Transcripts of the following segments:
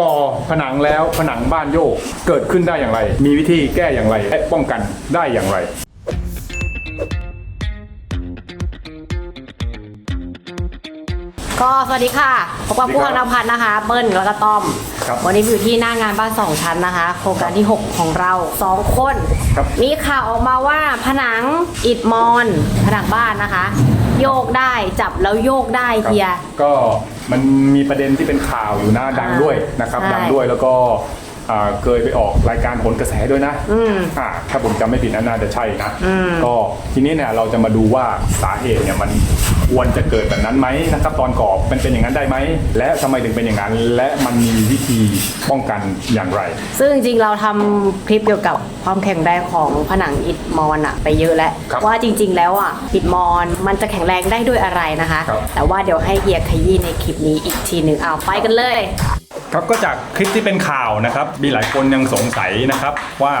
ก่อผนังแล้วผนังบ้านโยกเกิดขึ้นได้อย่างไร มีวิธีแก้อย่างไรและป้องกันได้อย่างไรก็สวัสดีค่ะพบกับผู้สวัสดีครับกำลังพันธ์นะคะ เบิ้ลแล้วก็ต้อม ครับวันนี้อยู่ที่หน้างานบ้านสองชั้นนะคะ โครงการที่ 6 ของเราสองคน ครับ มีข่าวออกมาว่าผนังอิฐมอน ผนังบ้านนะคะ โยกได้จับแล้วโยกได้เฮีย ก็มันมีประเด็นที่เป็นข่าวอยู่นะดังด้วยนะครับใช่ ดังด้วยแล้วก็อ่าเคยไปออกรายการผลกระแสด้วยนะอืม อ่าถ้าผมจำไม่ผิดนะน่าจะใช่นะ อืม ก็ทีนี้เนี่ยเราจะมาดูว่าสาเหตุเนี่ยมัน ควรจะเกิดแบบนั้นไหมนะครับตอนก่อมันเป็นอย่างนั้นได้ไหม และทำไมถึงเป็นอย่างนั้น และมันมีวิธีป้องกันอย่างไร ซึ่งจริงๆเราทำคลิปเกี่ยวกับความแข็งแรงของผนังอิฐมอนอะไปเยอะแล้วครับว่าจริง ๆ แล้วอะอิฐมอนมันจะแข็งแรงได้ด้วยอะไรนะคะ ครับ แต่ว่าเดี๋ยวให้เฮียขยี้ในคลิปนี้อีกทีหนึ่งเอาไปกันเลย ครับก็จากคลิปที่เป็นข่าวนะครับ มีหลายคนยังสงสัยนะครับว่า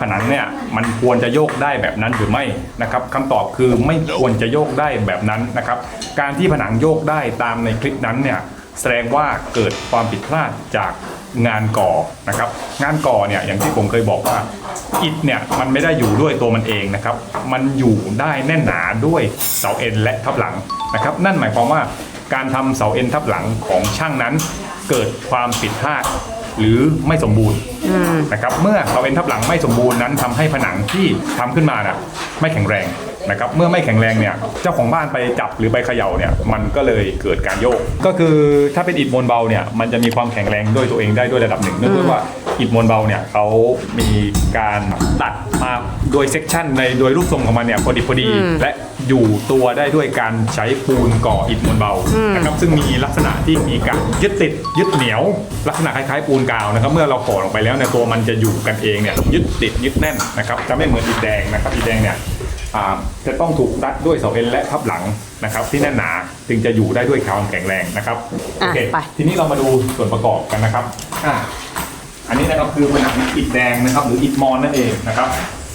ผนังเนี่ยมันควรจะโยกได้แบบนั้นหรือไม่นะครับคำตอบคือไม่ควรจะโยกได้แบบนั้นนะครับ การที่ผนังโยกได้ตามในคลิปนั้นเนี่ยแสดงว่าเกิดความผิดพลาดจากงานก่อนะครับ งานก่อเนี่ยอย่างที่ผมเคยบอกว่าอิฐเนี่ยมันไม่ได้อยู่ด้วยตัวมันเองนะครับ มันอยู่ได้แน่นหนาด้วยเสาเอ็นและทับหลังนะครับ นั่นหมายความว่าการทำเสาเอ็นทับหลังของช่างนั้น เกิดความผิดพลาด หรือไม่สมบูรณ์นะครับเมื่อเสาเอ็นทับหลังไม่สมบูรณ์นั้นทำให้ผนังที่ทำขึ้นมาน่ะไม่แข็งแรง นะครับเมื่อไม่แข็งแรงเนี่ยเจ้าของบ้านไปจับหรือไปเขย่าเนี่ยมันก็เลยเกิดการโยก ก็คือถ้าเป็นอิฐมวลเบาเนี่ยมันจะมีความแข็งแรงด้วยตัวเองได้ด้วยระดับหนึ่งเนื่องจากว่าอิฐมวลเบาเนี่ยเขามีการตัดมาโดยเซกชันในโดยรูปทรงของมันเนี่ยพอดีพอดีและอยู่ตัวได้ด้วยการใช้ปูนก่ออิฐมวลเบานะครับซึ่งมีลักษณะที่มีการยึดติดยึดเหนียว ลักษณะคล้ายๆปูนกาวนะครับเมื่อเราก่อลงไปแล้วเนี่ยตัวมันจะอยู่กันเองเนี่ยยึดติดยึดแน่นนะครับจะไม่เหมือนอิฐแดงนะครับอิฐแดงเนี่ยอ่า จะต้องถูกรัดด้วยเสาเอ็นและทับหลังนะครับ ที่แน่นหนาจึงจะอยู่ได้ด้วยความแข็งแรงนะครับโออะเคไปทีนี้เรามาดูส่วนประกอบกันนะครับอ่าอันนี้นะครับคือผนังอิฐแดงนะครับ หรืออิฐมอนนั่นเองนะครับ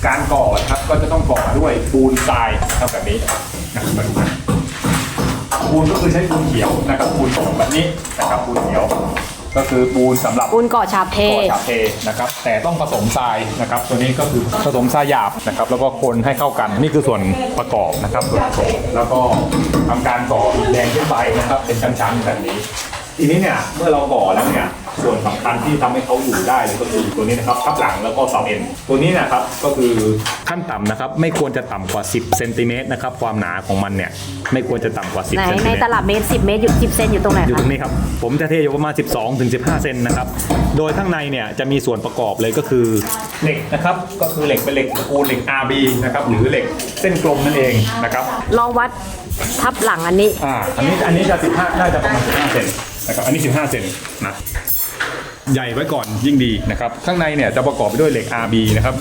การก่อนะครับก็จะต้องก่อด้วยปูนทรายนะครับแบบนี้นะครับมาดูกันปูนก็คือใช้ปูนเขียวนะครับปูนสดแบบนี้นะครับปูนเขียว ก็คือปูนสำหรับปูนก่อฉาบเทก่อฉาบเทนะครับ แต่ต้องผสมทรายนะครับ ตัวนี้ก็คือผสมทรายหยาบนะครับ แล้วก็คนให้เข้ากัน นี่คือส่วนประกอบนะครับส่วนผสมแล้วก็ทำการก่ออิฐแดงขึ้นไปนะครับ เป็นชั้นๆแบบนี้ ทีนี้เนี่ยเมื่อเราก่อแล้วเนี่ย ส่วนสำคัญที่ทำให้เขาอยู่ได้เลยก็คือตัวนี้นะครับทับหลังแล้วก็เสาเอ็นตัวนี้นะครับก็คือขั้นต่ำนะครับไม่ควรจะต่ำกว่า 10เซนติเมตรนะครับความหนาของมันเนี่ยไม่ควรจะต่ำกว่า 10ไหนเซนติในเมตรตลับเมตร 10 เมตรอยู่10เซนอยู่ตรงไหนอยู่คะตรงนี้ครับผมจะเทอยู่ประมาณ 12ถึง15 เซนนะครับโดยข้างในเนี่ยจะมีส่วนประกอบเลยก็คือเหล็กนะครับก็คือเหล็กเป็นเหล็กตระกูลเหล็ก RB นะครับหรือเหล็กเส้นกลมนั่นเองนะครับลองวัดทับหลังอันนี้อ่าอันนี้อันนี้จะ15น่าจะประมาณ15เซนนะครับอันนี้ 15 เซนนะ ใหญ่ไว้ก่อนยิ่งดีนะครับ ข้างในเนี่ยจะประกอบไปด้วยเหล็ก RB นะครับ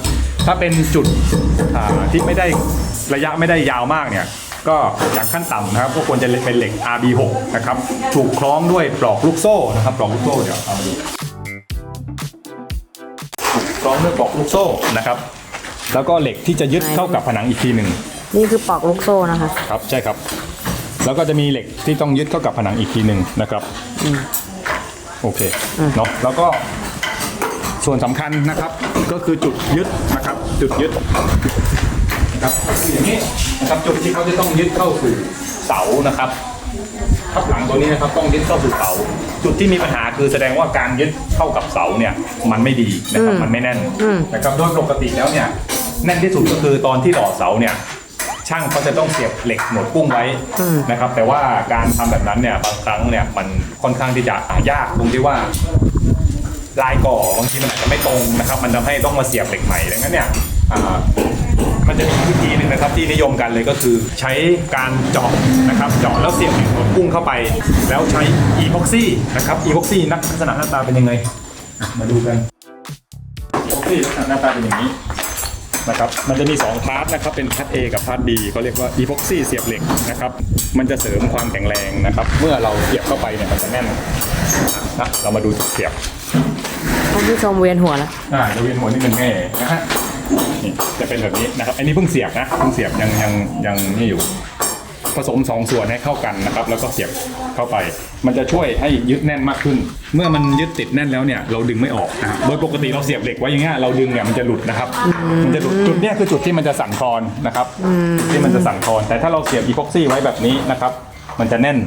ถ้าเป็นจุดอ่าที่ไม่ได้ระยะไม่ได้ยาวมากเนี่ยก็อย่างขั้นต่ำนะครับก็ควรจะเป็นเหล็ก RB6 นะครับถูกคล้องด้วยปลอกลูกโซ่นะครับปลอกลูกโซ่เดี๋ยวเอามาดูถูกคล้องด้วยปลอกลูกโซ่นะครับ แล้วก็เหล็กที่จะยึดเข้ากับผนังอีกทีหนึ่งนี่คือปอกลูกโซ่นะคะครับใช่ครับ แล้วก็จะมีเหล็กที่ต้องยึดเข้ากับผนังอีกทีหนึ่งนะครับ โอเคเนาะแล้วก็ส่วนสำคัญนะครับก็คือจุดยึดนะครับ จุดยึดนะครับคืออย่างนี้นะครับจุดที่เขาจะต้องยึดเข้าสู่เสานะครับทับหลังตัวนี้นะครับต้องยึดเข้าสู่เสา จุดที่มีปัญหาคือแสดงว่าการยึดเข้ากับเสาเนี่ยมันไม่ดีนะครับมันไม่แน่นนะครับโดยปกติแล้วเนี่ยแน่นที่สุดก็คือตอนที่หล่อเสาเนี่ย ช่างเขาจะต้องเสียบเหล็กหนวดกุ้งไว้นะครับ แต่ว่าการทำแบบนั้นเนี่ยบางครั้งเนี่ยมันค่อนข้างที่จะยากตรงที่ว่าลายก่อบางทีมันอาจจะไม่ตรงนะครับ มันทำให้ต้องมาเสียบเหล็กใหม่ดังนั้นเนี่ยอ่ามันจะมีวิธีหนึ่งนะครับที่นิยมกันเลยก็คือใช้การเจาะนะครับเจาะแล้วเสียบเหล็กหนวดกุ้งเข้าไป แล้วใช้อีพ็อกซี่นะครับอีพ็อกซี่ลักษณะหน้าตาเป็นยังไงอะมาดูกันอีพ็อกซี่ลักษณะหน้าตาเป็นอย่างนี้ นะครับ มันจะมี 2 พาร์ทนะครับ เป็นพาร์ท A กับพาร์ท B เขาเรียกว่า epoxy เสียบเหล็กนะครับ มันจะเสริมความแข็งแรงนะครับ เมื่อเราเสียบเข้าไปเนี่ยมันจะแน่นนะเรามาดูจุดเสียบท่านผู้ชมเวียนหัวแล้วอ่าจะเวียนหัวนิดนึงแม่นะฮะนี่จะเป็นแบบนี้นะครับ อันนี้เพิ่งเสียบนะ เพิ่งเสียบยังยังยังนี่อยู่ ผสมสองส่วนให้เข้ากันนะครับ แล้วก็เสียบเข้าไป มันจะช่วยให้ยึดแน่นมากขึ้น เมื่อมันยึดติดแน่นแล้วเนี่ยเราดึงไม่ออกนะครับโดยปกติเราเสียบเหล็กไว้อย่างเงี้ยเราดึงเนี่ยมันจะหลุดนะครับ มันจะหลุดจุดเนี้ยคือจุดที่มันจะสั่นคลอนนะครับที่มันจะสั่นคลอนแต่ถ้าเราเสียบอีพ็อกซี่ไว้แบบนี้นะครับ มันจะแน่น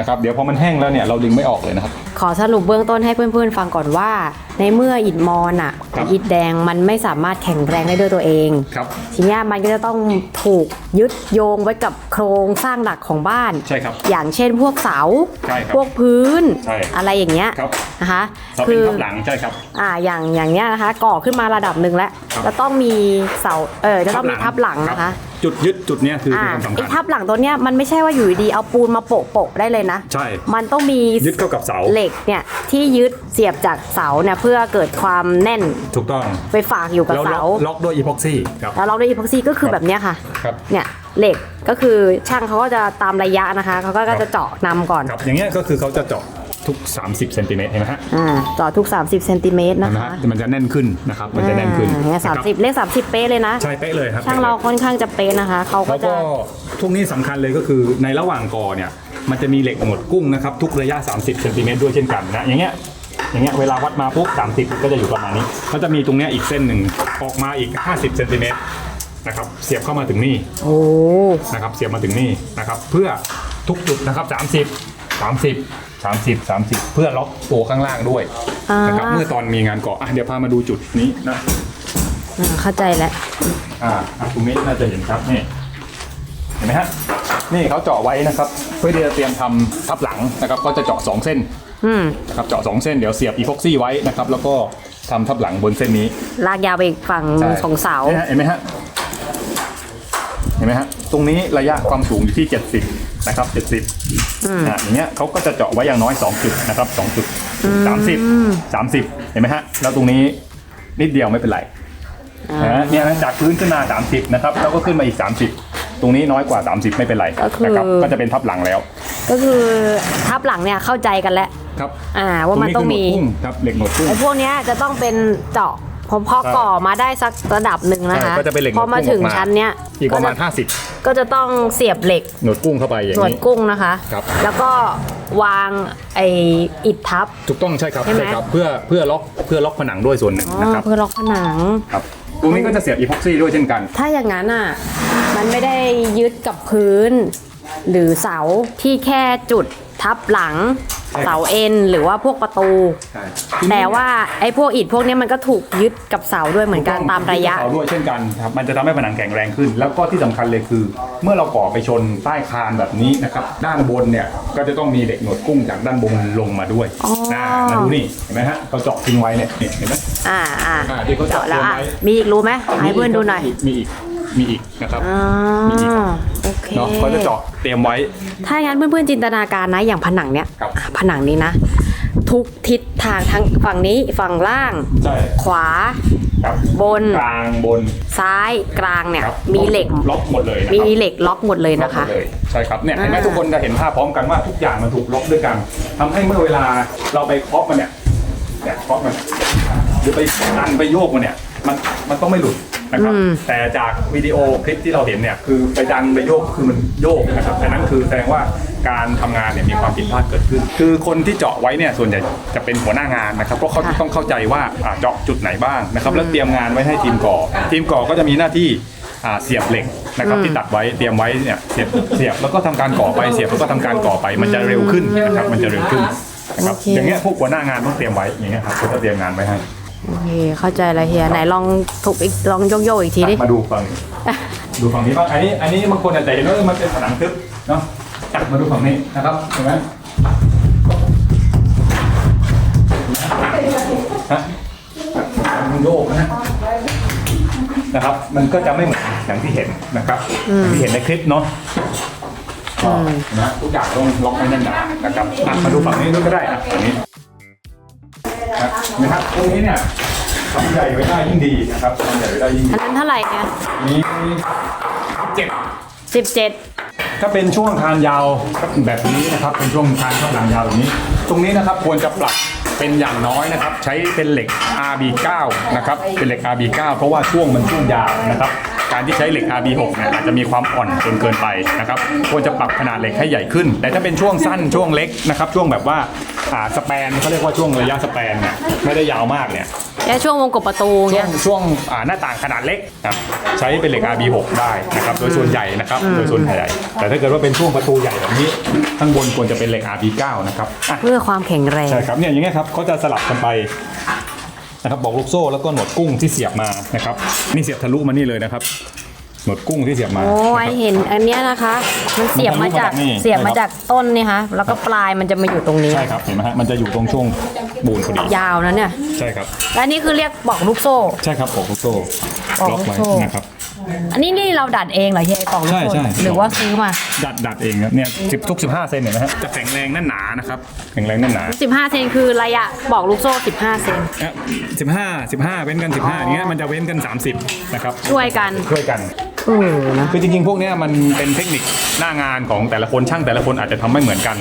นะครับเดี๋ยวพอมันแห้งแล้วเนี่ยเราดึงไม่ออกเลยนะครับ ขอสรุปเบื้องต้นให้เพื่อนๆ ฟังก่อนว่า ในเมื่ออิฐมอนอะครับอิฐแดงมันไม่สามารถแข็งแรงได้ด้วยตัวเองครับ ทีเนี้ยมันก็จะต้องถูกยึดโยงไว้กับโครงสร้างหลักของบ้าน ใช่ครับ อย่างเช่นพวกเสา ใช่ครับพวกพื้น ใช่ อะไรอย่างเงี้ยครับนะคะเราเป็นทับหลังใช่ครับ อ่าอย่างอย่างเนี้ยนะคะก่อขึ้นมาระดับหนึ่งแล้วครับจะต้องมีเสาเออจะต้องมีทับหลังนะคะ จุดยึดจุดเนี้ยคืออ่าเป็นสำไอ้คัญทับหลังตัวเนี้ยมันไม่ใช่ว่าอยู่ดีๆเอาปูนมาโปะโปะๆได้เลยนะใช่ มันต้องมียึดเข้ากับเสาเหล็กเนี่ยที่ยึดเสียบจากเสาเนี่ยเพื่อเกิดความแน่นถูกต้องไปฝากอยู่กับแล้วล็เสาอกล็อกด้วยอีพ็อกซี่ครับ แล้วเราด้วยอีพ็อกซี่ก็คือแบบเนี้ยค่ะครับเนี่ยเหล็กก็คือช่างเขาก็จะตามระยะนะคะเขาก็จะเจาะนำก่อน ครับอย่างเงี้ยก็คือเขาจะเจาะ ทุก 30เซนติเมตรเห็นไหมฮะอ่าเจาะทุก 30เซนติเมตรเห็นะนไหมคะฮะมันจะแน่นขึ้นนะครับมันจะแน่นขึ้นอ่าเนี่ยสามสิบเลขสามสิบเป๊ะเลยนะ ใช่เป๊ะเลยครับ ช่างเราค่อนข้างจะเป๊ะนะคะ เขาก็แล้วจะก็ทุกนี้สำคัญเลยก็คือในระหว่างก่อเนี่ย มันจะมีเหล็กหนวดกุ้งนะครับ ทุกระยะ 30เซนติเมตรด้วยเช่นกันนะอย่างเงี้ยอย่างเงี้ยเวลาวัดมาปุ๊บ30 ก็จะอยู่ประมาณนี้ ก็จะมีตรงเนี้ยอีกเส้นหนึ่งออกมาอีก 50เซนติเมตรนะครับเสียบเข้ามาถึงนี่โอ้ นะครับเสียบมาถึงนี่นะครับ เพื่อ ทุกจุดนะครับ 30 30 30 30 เพื่อล็อกตัวข้างล่างด้วยอ่า นะครับเมื่อตอนมีงานก่ออะเดี๋ยวพามาดูจุดนี้นะอ่าเข้าใจแล้วอ่าอะตรงนี้น่าจะเห็นครับนี่เห็นไหมฮะนี่เขาเจาะไว้นะครับ เพื่อที่จะเตรียมทำทับหลังนะครับ ก็จะเจาะ2เส้น อืมนะครับเจาะ2เส้นเดี๋ยวเสียบอีพ็อกซี่ไว้นะครับ แล้วก็ทำทับหลังบนเส้นนี้ลากยาวไปอีกฝั่งใช่ของเสานี่ฮะเห็นไหมฮะเห็นไหมฮะตรงนี้ระยะความสูงอยู่ที่ 70 นะครับ 70อ่าอย่างเงี้ยเขาก็จะเจาะไว้อย่างน้อย 2 จุดนะครับ2จุด30 30 เห็นไหมฮะแล้วตรงนี้นิดเดียวไม่เป็นไรนะฮะเนี่ยนะจากพื้นขึ้นมา 30 นะครับแล้วก็ขึ้นมาอีก 30 ตรงนี้น้อยกว่า 30 ไม่เป็นไรก็คือ นะครับก็จะเป็นทับหลังแล้วก็คือทับหลังเนี่ยเข้าใจกันแล้ว ครับอ่าว่ามันต้องมีคืหนวดกุ้งครับเหล็กหนวดกุ้ง ไอ้พวกเนี้ยจะต้องเป็นเจาะ พอพอใช่ก่อมาได้สักระดับหนึ่งนะคะใช่ก็จะเป็นเหล็กพอมาถึงหนวดกุ้งออกมา ชั้นเนี้ยอีกประมาณ ก็จ50 ก็จะต้องเสียบเหล็กหนวดกุ้งเข้าไปอย่าหนงวดนี้ กุ้งนะคะ ครับ แล้วก็วางไออิฐทับ ถูกต้องใช่ครับใช่ไหมครับเพื่อเพื่อล็อกเพื่อล็อกผนังด้วยส่วนหนึ่งอ๋อนะครับเพื่อล็อกผนัง ครับตรงนี้ก็จะเสียบอีพ็อกซี่ด้วยเช่นกัน ถ้าอย่างนั้นอะ มันไม่ได้ยึดกับพื้น หรือเสาที่แค่จุดทับหลังใช่ครับ เสาเอ็นหรือว่าพวกประตู ใช่แต่ว่าไอ้พวกอิฐพวกเนี้ยมันก็ถูกยึดกับเสาด้วยเหมือนกันตามระยะ เสาด้วยเช่นกันครับมันจะทำให้ผนังแข็งแรงขึ้น แล้วก็ที่สำคัญเลยคือ เมื่อเราก่อไปชนใต้คานแบบนี้นะครับ ด้านบนเนี่ยก็จะต้องมีเหล็กหนวดกุ้งจากด้านบนลงมาด้วยอ๋อ นะมาดูนี่เห็นไหมฮะเขาเจาะทิ้งไว้เนี่ยนี่เห็นไหม อ่าอ่าอ่าที่เขาเจาะแล้วเตรียมอะไว้ มีอีกรู้ไหมให้เพื่อนดูหน่อย มีอีก มีอีกนะครับอ่ามีอีกโอเคเนาะเขาจะเจาะเตรียมไว้ ถ้าอย่างนั้นเพื่อนๆจินตนาการนะอย่างผนังเนี้ยครับอะผนังนี้นะ ทุกทิศทางทั้งฝั่งนี้ฝั่งล่าง ใช่ขวา ครับบน กลางบนซ้ายกลางเนี่ย ครับมีเหล็ก ล็อกหมดเลยนะคมีรับเหล็กล็อกหมดเลยนะคะล็อกหมดเลยใช่ครับเนี่ยเห็นไหมอ่า ทุกคนจะเห็นภาพพร้อมกันว่าทุกอย่างมันถูกล็อกด้วยกันทำให้เมื่อเวลาเราไปเคาะมันเนี่ยเนี่ยเคาะมันหรือไปดันไปโยกมันเนี่ยมันมันต้องไม่หลุด นะครับ แต่จากวิดีโอคลิปที่เราเห็นเนี่ยคือไปดันไปโยกคือมันโยกนะครับอันนั้นคือแสดงว่าการทำงานเนี่ยมีความผิดพลาดเกิดขึ้น คือคนที่เจาะไว้เนี่ยส่วนใหญ่จะเป็นหัวหน้างานนะครับเพราะเขาค่ะต้องเข้าใจว่าอ่าเจาะจุดไหนบ้างนะครับแล้วเตรียมงานไว้ให้ทีมก่อ ทีมก่อก็จะมีหน้าที่อ่าเสียบเหล็กนะครับที่ตัดไว้เตรียมไว้เนี่ยเสียบเสียบแล้วก็ทำการก่อไปเสียบแล้วก็ทำการก่อไปมันจะเร็วขึ้นนะครับมันจะเร็วขึ้นนะครับโอเคอย่างเงี้ยพวกหัวหน้างานต้องเตรียมไว้อย่างเงี้ยครับเขาจะเตรียมงานไว้ให้ โอเคเข้าใจแล้วเฮียไหนลองถูกอีกลองโยกโยกๆอีกทีดิมาดูฝั่งดูฝั่งนี้บ้างอันนี้อันนี้บางคนอาจจะเห็นว่ามันเป็นผนังทึบเนาะจับมาดูฝั่งนี้นะครับเห็นไหมฮะมันโยกนะนะครับ มันก็จะไม่เหมือนอย่างที่เห็นนะครับอย่างที่เห็นในคลิปเนาะก็นะทุกอย่างต้องล็อกให้แน่นหนานะครับอะมาดูฝั่งนี้ด้วยก็ได้อะฝั่งนี้ นะครับตรงนี้เนี่ยทำใหญ่ไว้ได้ยิ่งดีนะครับทำใหญ่ไว้ได้ยิ่งดีอันนั้นเท่าไหร่เนี่ยมีเจ็ดสิบเจ็ดถ้าเป็นช่วงทานยาวแบบนี้นะครับ เป็นช่วงทานข้างหลังยาวแบบนี้ ตรงนี้นะครับควรจะปรับเป็นอย่างน้อยนะครับ ใช้เป็นเหล็ก RB9 นะครับเป็นเหล็ก RB9 เพราะว่าช่วงมันช่วงยาวนะครับ การที่ใช้เหล็ก RB6 เนี่ยอาจจะมีความอ่อนจนเกินไปนะครับควรจะปรับขนาดเหล็กให้ใหญ่ขึ้น แต่ถ้าเป็นช่วงสั้นช่วงเล็กนะครับช่วงแบบว่าอ่าสแปนเขาเรียกว่าช่วงระยะสแปนเนี่ยไม่ได้ยาวมากเนี่ย แค่ช่วงวงกบประตูช่วเงี้งย ช่วงอ่าหน้าต่างขนาดเล็กครับใช้เป็นเหล็ก RB6 ได้นะครับโดยส่วนใหญ่นะครับโดยส่วนใหญ่แต่ถ้าเกิดว่าเป็นช่วงประตูใหญ่แบบนี้ข้างบนควรจะเป็นเหล็ก RB9 นะครับอะ เพื่อความแข็งแรง ใช่ครับเนี่ยอย่างเงี้ยครับเขาจะสลับกันไป นะครับบอกลูกโซ่แล้วก็หนวดกุ้งที่เสียบมานะครับนี่เสียบทะลุมานี่เลยนะครับ หนวดกุ้งที่เสียบมา โอ้ยนะครับเห็นอันเนี้ยนะคะ มันเสียบมาจากมันทะลุมาจากนี่ เสียบมาใช่ครับจากต้นนี่คะแล้วก็ปลายมันจะมาอยู่ตรงนี้ ใช่ครับเห็นไหมฮะมันจะอยู่ตรงช่วงบูนพอดียาวนะเนี่ย ใช่ครับ และนี่คือเรียกปอกลูกโซ่ ใช่ครับบอกลูกโซ่บอกล็อกลูกไว้โซ่ นะครับ อันนี้นี่เราดัดเองเหรอเฮียไอ้ปอกลูกโซ่ใช่ใช่ หรือว่าซื้อมา ดัดดัดเองครับเนี่ยสิบทุกสิบห้าเซนเห็นไหมฮะจะแข็งแรงแน่นหนานะครับแข็งแรงแน่นหนา15 เซนคือระยะปอกลูกโซ่15 เซน สิบห้าสิบห้าเว้นกันสิบห้าอย่างเงี้ยมันจะเว้นกันสามสิบนะครับช่วยกัน ช่วยกันเออนะ คือจริงๆ พวกเนี้ยมันเป็นเทคนิคหน้างานของแต่ละคนช่างแต่ละคนอาจจะทำไม่เหมือนกัน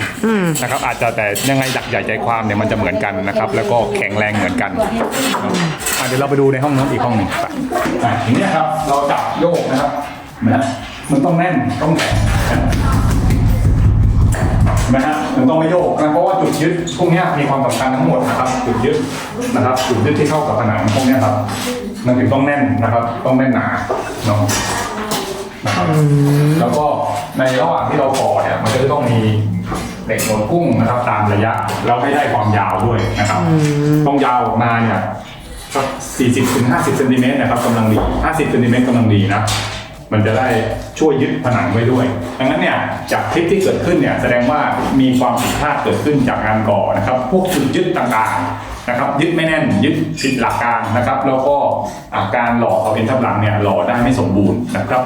นะครับอาจจะแต่ยังไงดักใหญ่ใจความเนี่ยมันจะเหมือนกันนะครับแล้วก็แข็งแรงเหมือนกันอะเดี๋ยวเราไปดูในห้องนู้นอีกห้องหนึ่งไปอะทีนี้ครับเราจับโยกนะครับนะมันต้องแน่นต้องแข็งนะฮะมันต้องไม่โยกนะเพราะว่าจุดยึดพวกเนี้ยมีความสำคัญทั้งหมดนะครับจุดยึดนะครับจุดยึดที่เข้ากับผนังพวกเนี้ยครับมันถึงต้องแน่นนะครับต้องแน่นหนาเนาะนะครับ แล้วก็ในระหว่างที่เราก่อเนี่ยมันก็จะต้องมีเหล็กโหนดกุ้งนะครับตามระยะแล้วให้ได้ความยาวด้วยนะครับต้องยาวออกมาเนี่ยสัก40ถึง50เซนติเมตรนะครับกำลังดี50เซนติเมตรกำลังดีนะมันจะได้ช่วยยึดผนังไว้ด้วย ดังนั้นเนี่ยจากคลิปที่เกิดขึ้นเนี่ยแสดงว่ามีความผิดพลาดเกิดขึ้นจากการก่อนะครับ พวกจุดยึดต่างๆนะครับ ยึดไม่แน่นยึดผิดหลักการนะครับ แล้วก็อาการหล่อเอาเป็นทับหลังเนี่ยหล่อได้ไม่สมบูรณ์นะครับ